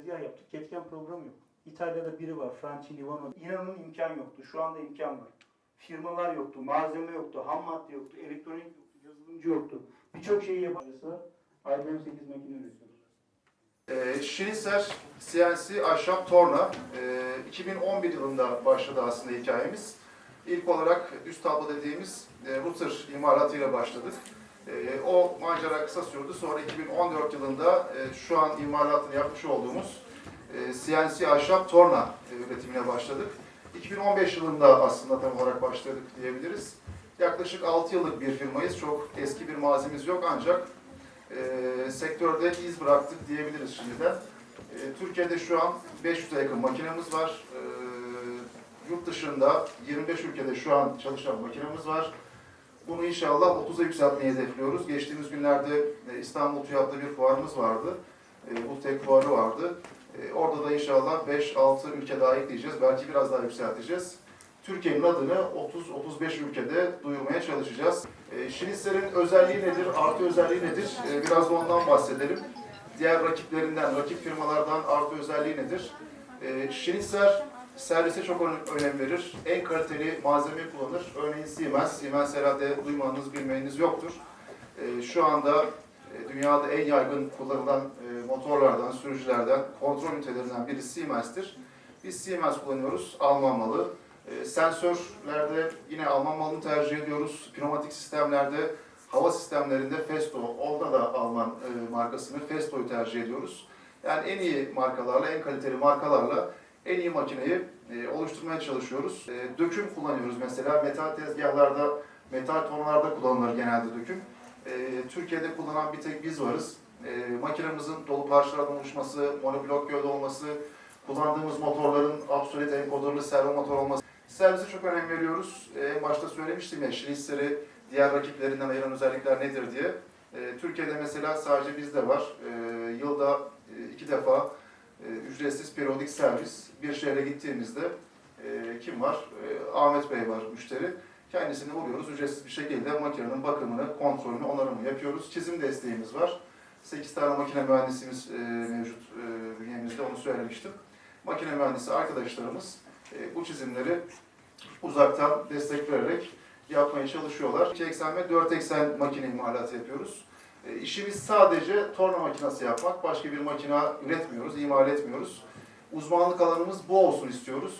Tezgah yaptık. Ketken programı yok. İtalya'da biri var. Franci Livano. İnanın imkan yoktu. Şu anda imkan var. Firmalar yoktu. Malzeme yoktu. Ham madde yoktu. Elektronik yoktu. Yazılımcı yoktu. Birçok şeyi yaparsa IBM 8 makine üretiyoruz. Ee, Şirinser CNC ahşap torna ee, 2011 yılında başladı aslında hikayemiz. İlk olarak üst tablo dediğimiz e, router imalatıyla başladık. Ee, o macera kısa sürdü. Sonra 2014 yılında e, şu an imalatını yapmış olduğumuz e, CNC ahşap torna e, üretimine başladık. 2015 yılında aslında tam olarak başladık diyebiliriz. Yaklaşık 6 yıllık bir firmayız. Çok eski bir mazimiz yok ancak e, sektörde iz bıraktık diyebiliriz şimdiden. E, Türkiye'de şu an 500'e yakın makinemiz var. E, yurt dışında 25 ülkede şu an çalışan makinemiz var. Bunu inşallah 30'a yükseltmeyi hedefliyoruz. Geçtiğimiz günlerde e, İstanbul TÜYAP'ta bir fuarımız vardı. E, bu tek fuarı vardı. E, orada da inşallah 5-6 ülke daha ekleyeceğiz. Belki biraz daha yükselteceğiz. Türkiye'nin adını 30-35 ülkede duyurmaya çalışacağız. Şinitser'in özelliği nedir, artı özelliği nedir? Biraz da ondan bahsedelim. Diğer rakiplerinden, rakip firmalardan artı özelliği nedir? Şinitser servise çok ön- önem verir. En kaliteli malzeme kullanır. Örneğin Siemens. Siemens herhalde duymanız, bilmeyeniz yoktur. E, şu anda e, dünyada en yaygın kullanılan e, motorlardan, sürücülerden, kontrol ünitelerinden biri Siemens'tir. Biz Siemens kullanıyoruz, Alman malı. E, Sensörlerde yine Alman malını tercih ediyoruz. Pneumatik sistemlerde, hava sistemlerinde Festo, orada da Alman e, markasını Festo'yu tercih ediyoruz. Yani en iyi markalarla, en kaliteli markalarla en iyi makineyi e, oluşturmaya çalışıyoruz. E, döküm kullanıyoruz mesela. Metal tezgahlarda, metal tonlarda kullanılır genelde döküm. E, Türkiye'de kullanan bir tek biz varız. E, makinemizin dolu parçalardan oluşması, monoblok gövde olması, kullandığımız motorların obsolet encoderlı servo motor olması. Servise çok önem veriyoruz. E, başta söylemiştim ya, Schlitzer'i diğer rakiplerinden ayıran özellikler nedir diye. E, Türkiye'de mesela sadece bizde var. E, yılda e, iki defa ücretsiz periyodik servis. Bir şehre gittiğimizde e, kim var? E, Ahmet Bey var müşteri. Kendisine uğruyoruz. Ücretsiz bir şekilde makinenin bakımını, kontrolünü, onarımını yapıyoruz. Çizim desteğimiz var. 8 tane makine mühendisimiz e, mevcut e, bünyemizde, onu söylemiştim. Makine mühendisi arkadaşlarımız e, bu çizimleri uzaktan destek vererek yapmaya çalışıyorlar. 2 eksen ve 4 eksen makine imalatı yapıyoruz. E, işimiz sadece torna makinesi yapmak. Başka bir makine üretmiyoruz, imal etmiyoruz. Uzmanlık alanımız bu olsun istiyoruz.